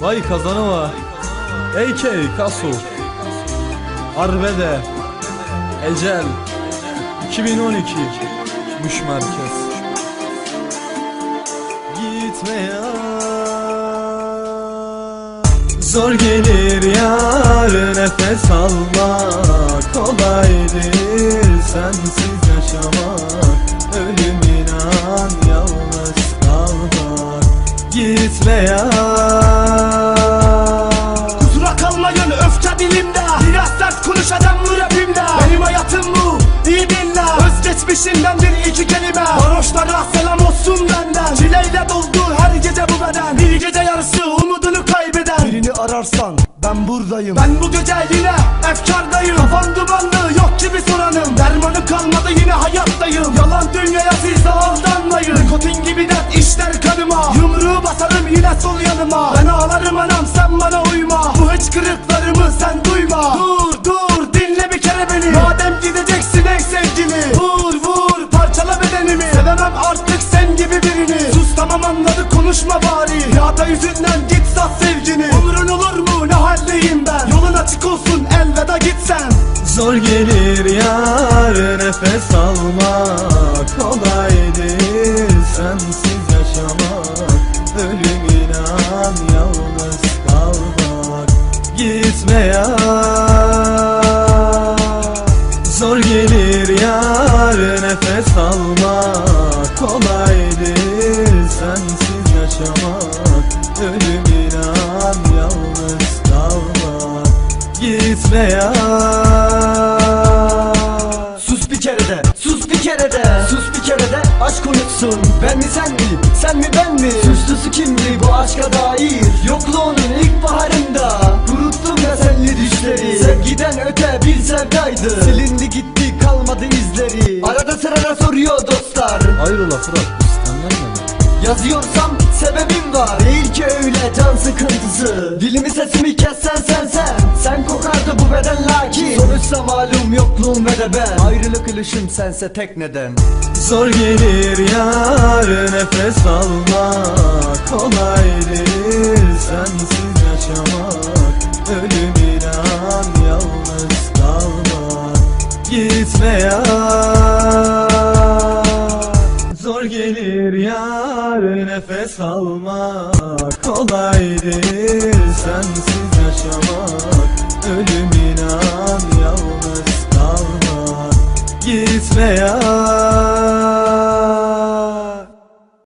Vay Kazanova AK Kasu. Arbede Ecel. 2012 Müş Merkez. Gitme ya Zor gelir yar nefes almak. Kolay sensiz yaşamak. Ölüm inan yalnız kalmak. Gitme ya dinle Özgeçmişinden bir iki kelime. Varoşlara selam olsun benden. Çileyle doldu her gece bu beden. Bir gece yarısı umudunu kaybeden. Birini ararsan ben buradayım. Ben bu gece yine efkardayım. Kafan dumanlı yok gibi soranım. Dermanı kalmadı yine hayattayım. Yalan dünyaya siz de aldanmayın. Nikotin gibi dert işler kanıma Yumruğu basarım yine sol yanıma. Ben ağlarım anam sen bana uyma. Bu hıçkırıklarımı sen duyma. dur Zor gelir yar nefes almak Kolay değil sensiz yaşamak Ölüm inan yalnız kalmak. Gitme ya Zor gelir yar nefes almak Kolay değil sensiz yaşamak Ölüm inan yalnız kalmak. Gitme ya aşk konuşsun Ben mi sen mi, sen mi ben mi? Suçlusu kimdi bu aşka dair. Yokluğunun ilk baharında. Kuruttum teselli düşleri. Sevgiden öte bir sevdaydı. Silindi gitti kalmadı izleri. Arada sırada soruyor dostlar. Hayrola Fırat senden mi? Yazıyorsam sebebim var. Değil ki öyle can sıkıntısı. Dilimi sesimi kessen sen sen Sonuçta malum yokluğum ve de ben? Ayrılık ilişim sense tek neden? Zor gelir yar nefes almak Kolay değil sensiz yaşamak. Ölüm inan yalnız kalmak Gitme ya Zor gelir yar nefes almak Kolay değil sensiz Ölüm inan